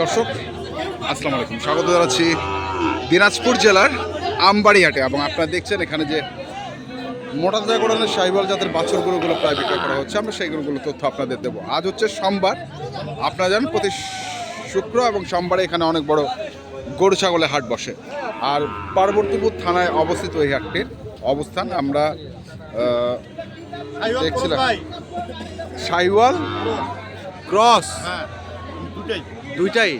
দর্শক, আসসালামু আলাইকুম। স্বাগত জানাচ্ছি দিনাজপুর জেলার আমবাড়িহাটে এবং আপনারা দেখছেন এখানে যে মোটা কোরআনের সাহিবাল জাতের বাছর গরুগুলো প্রায় বিক্রয় করা হচ্ছে। আমরা সেই তথ্য আপনাদের দেবো। আজ হচ্ছে সোমবার। আপনারা জানেন প্রতি শুক্র এবং সোমবারে এখানে অনেক বড় গরু ছাগলের হাট বসে। আর পার্বতীপুর থানায় অবস্থিত এই হাটটির অবস্থান আমরা দেখছিলাম। সাইওয়াল ক্রস। হ্যাঁ দুটাই। দুইটাই।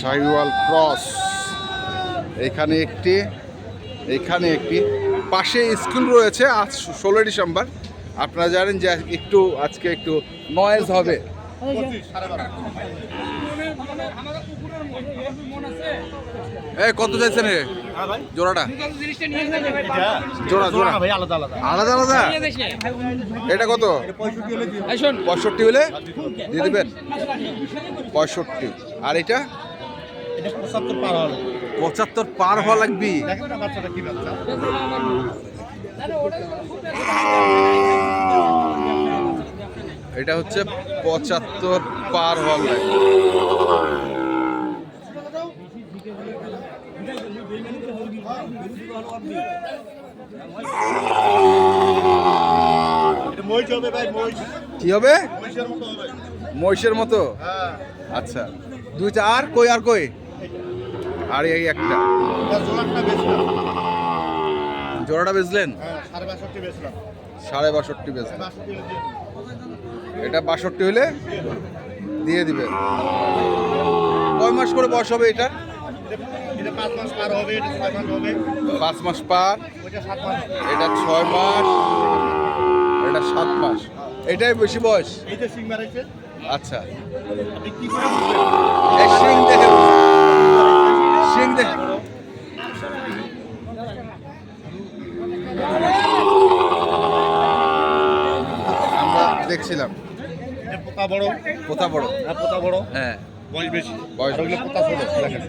সাইওয়াল ক্রস। এখানে একটি এখানে একটি। পাশে স্কুল রয়েছে আজ ষোলো ডিসেম্বর। আপনারা জানেন যে একটু আজকে একটু নয়েজ হবে। পঁচিশ এ কত চাইছেন রে হ্যাঁ জোড়াটা? জোড়া জোড়া। ভাই আলাদা আলাদা। আলাদা আলাদা? এটা কত? পঁয়ষট্টি হলে? দিয়ে দেবেন। পঁয়ষট্টি। আর এটা? পঁচাত্তর পার হওয়া লাগবি। এটা হচ্ছে পঁচাত্তর পার হওয়া কি হবে? মহিষের মতো? আচ্ছা। দুইটা আর কই আর কই? আর এই একটা। জোড়াটা বেচলেন? সাড়ে বাষট্টি বেচলেন। এটা বাষট্টি হলে দিয়ে দিবেন কয় মাস করে বয়স হবে এটা? পাঁচ মাস পার হবে এটা ছয় মাস হবে। পাঁচ মাস পার। ওইটা সাত মাস। এটা ছয় মাস। এটা সাত মাস। এটাই বেশি বয়স? আচ্ছা। শিং দেখে শিং দেখে আমরা দেখছিলাম। পোতা বড়? কোথা বড়? হ্যাঁ পোতা বড়? হ্যাঁ। বয়স বেশি। বয়স ওগুলো পোতা ছোট? দেখেন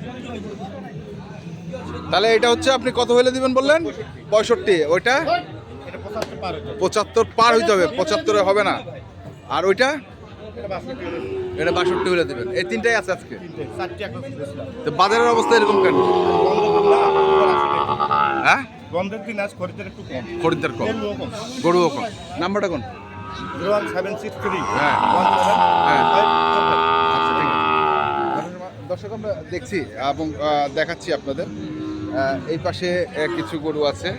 তাহলে এটা হচ্ছে আপনি কত হলে দিবেন বললেন? পঁয়ষট্টি। ওইটা? পঁচাত্তর পার হইতে হবে। পঁচাত্তরে হবে। না। আর ওইটা? এটা বাষট্টি হলে দেবেন। এই তিনটাই আছে আজকে। তো বাজারের অবস্থা এরকম কেন? হ্যাঁ? বন্ধের দিন আজ খরিদের একটু কম। খরিদ্দার কম। তেল কম। গরুও কম। নাম্বারটা কোন? Zero one seven six three হ্যাঁ। হ্যাঁ। আচ্ছা দর্শক আমরা দেখছি এবং দেখাচ্ছি আপনাদের এই পাশে কিছু গরু আছে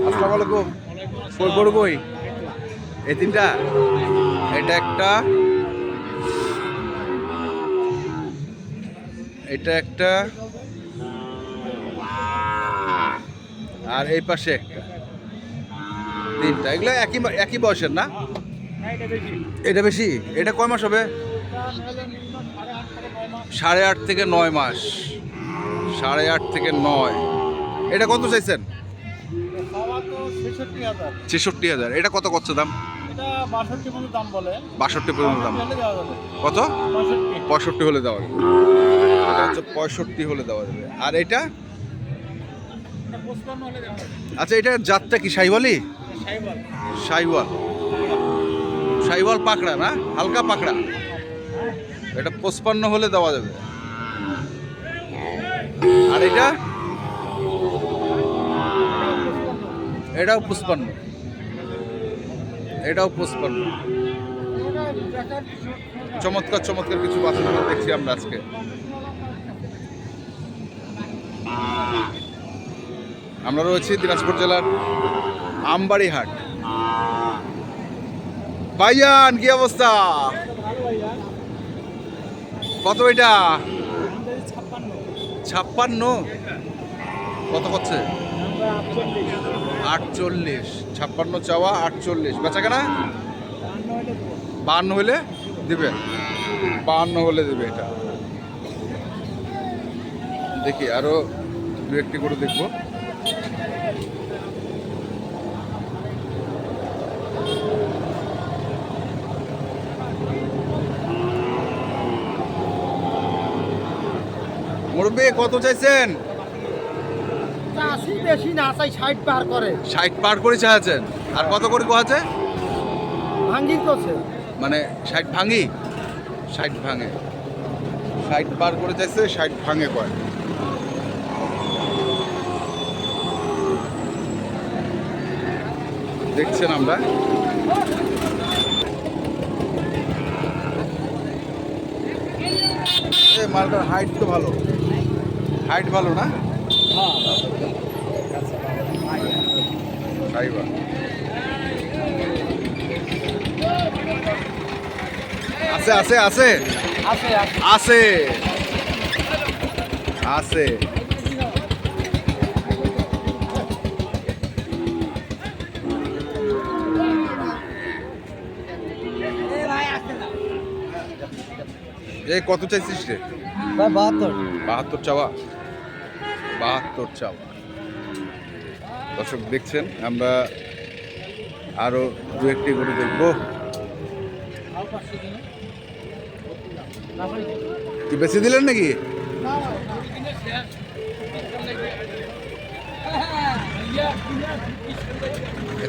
আসসালামু আলাইকুম কই গরু কই এই তিনটা এটা একটা এটা একটা আর এই পাশে একটা তিনটা। এগুলো একই একই বয়সের না? এটা বেশি। এটা কয় মাস হবে? সাড়ে আট থেকে নয় মাস। সাড়ে আট থেকে নয়। এটা কত চাইছেন? ছেষট্টি হাজার। এটা কত করছে দাম? এটা বাষট্টি পর্যন্ত দাম কত? পঁয়ষট্টি। হলে দেওয়া যাবে। এটা হচ্ছে পঁয়ষট্টি হলে দেওয়া যাবে। আর এটা? আচ্ছা এটা জাতটা কি সাইবার সাইওয়াল। সাইওয়াল। পাকড়া না? হালকা পাকড়া। এটা পঁচপান্ন হলে দেওয়া যাবে। আর এটা? এটাও পুষ্পান্ন এটাও পুষ্পান্ন চমৎকার চমৎকার কিছু বাসন দেখছি আমরা আজকে। আমরা রয়েছি দিনাজপুর জেলার আমবাড়ি হাট ভাইয়ান কি অবস্থা? কত এটা? ছাপ্পান্ন। কত হচ্ছে? আটচল্লিশ। ছাপ্পান্ন চাওয়া, আটচল্লিশ। বেচা কেনা বান্ন হলে দিবে। বান্ন হলে দেবে এটা। দেখি, আরও দু একটি করে দেখব। মুরব্বী কত চাইছেন? চাষি বেশি না চাই ষাট পার করে। ষাট পার করে চাইছেন। আর কত করে কোয়াছে ভাঙ্গি করছে মানে ষাট ভাঙি ষাট ভাঙে। ষাট পার করে চাইছে ষাট ভাঙে কয় দেখছেন আমরা? মালটার হাইট তো ভালো। হাইট ভালো না? সাইবার আছে আছে আছে? আছে আছে। আছে। আছে। এই কত চাইছিস রে? ভাই বাহাত্তর। বাহাত্তর চাওয়া। বাহাত্তর চাওয়া। দর্শক দেখছেন আমরা আরও দু একটি গরু দেখব। কি বেশি দিলেন নাকি?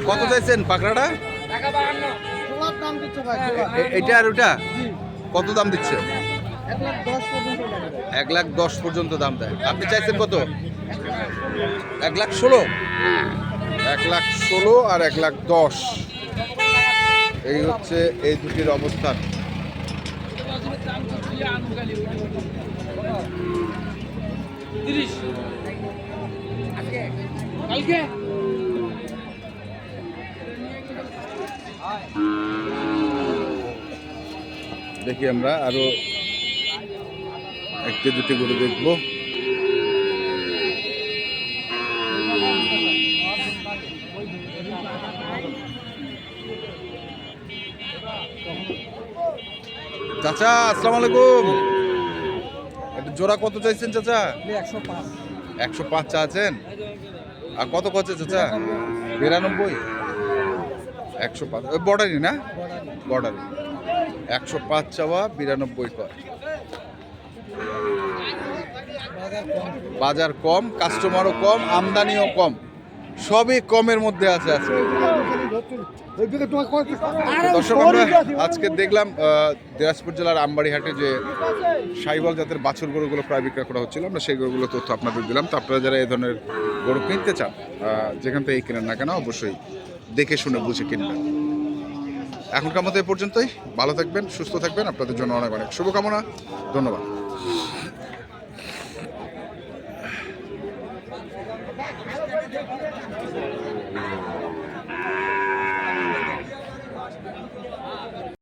কত চাইছেন পাকড়াটা? এটা আর ওটা? কত দাম দিচ্ছে? এক লাখ দশ পর্যন্ত দাম দেয়। আপনি চাইছেন কত? এক লাখ ষোলো? এক লাখ ষোলো আর এক লাখ দশ। এই হচ্ছে এই দুটির অবস্থান। দেখি আমরা আরও একটি দুটি গরু দেখব। চাচা আসসালামু আলাইকুম। এটা জোড়া কত চাইছেন চাচা? একশো পাঁচ। চা আছেন আর কত কচ্ছে চাচা? বিরানব্বই? একশো পাঁচ। ওই বর্ডারই না? বর্ডারই একশো পাঁচ চাওয়া বিরানব্বই কয়? বাজার কম কাস্টমারও কম, আমদানিও কম। সবই কমের মধ্যে আছে আজকে। আজকে দেখলাম দিনাজপুর জেলার আমবাড়িহাটে যে সাইবল জাতের বাছুর গরুগুলো প্রায় বিক্রয় করা হচ্ছিল, আমরা সেই গরুগুলো তথ্য আপনাদের দিলাম। তো আপনারা যারা এই ধরনের গরু কিনতে চান যেখান থেকে কেনেন না কেন, অবশ্যই দেখে শুনে বুঝে কিনবেন। এখনকার মতো এ পর্যন্তই। ভালো থাকবেন, সুস্থ থাকবেন। আপনাদের জন্য অনেক অনেক শুভকামনা। ধন্যবাদ।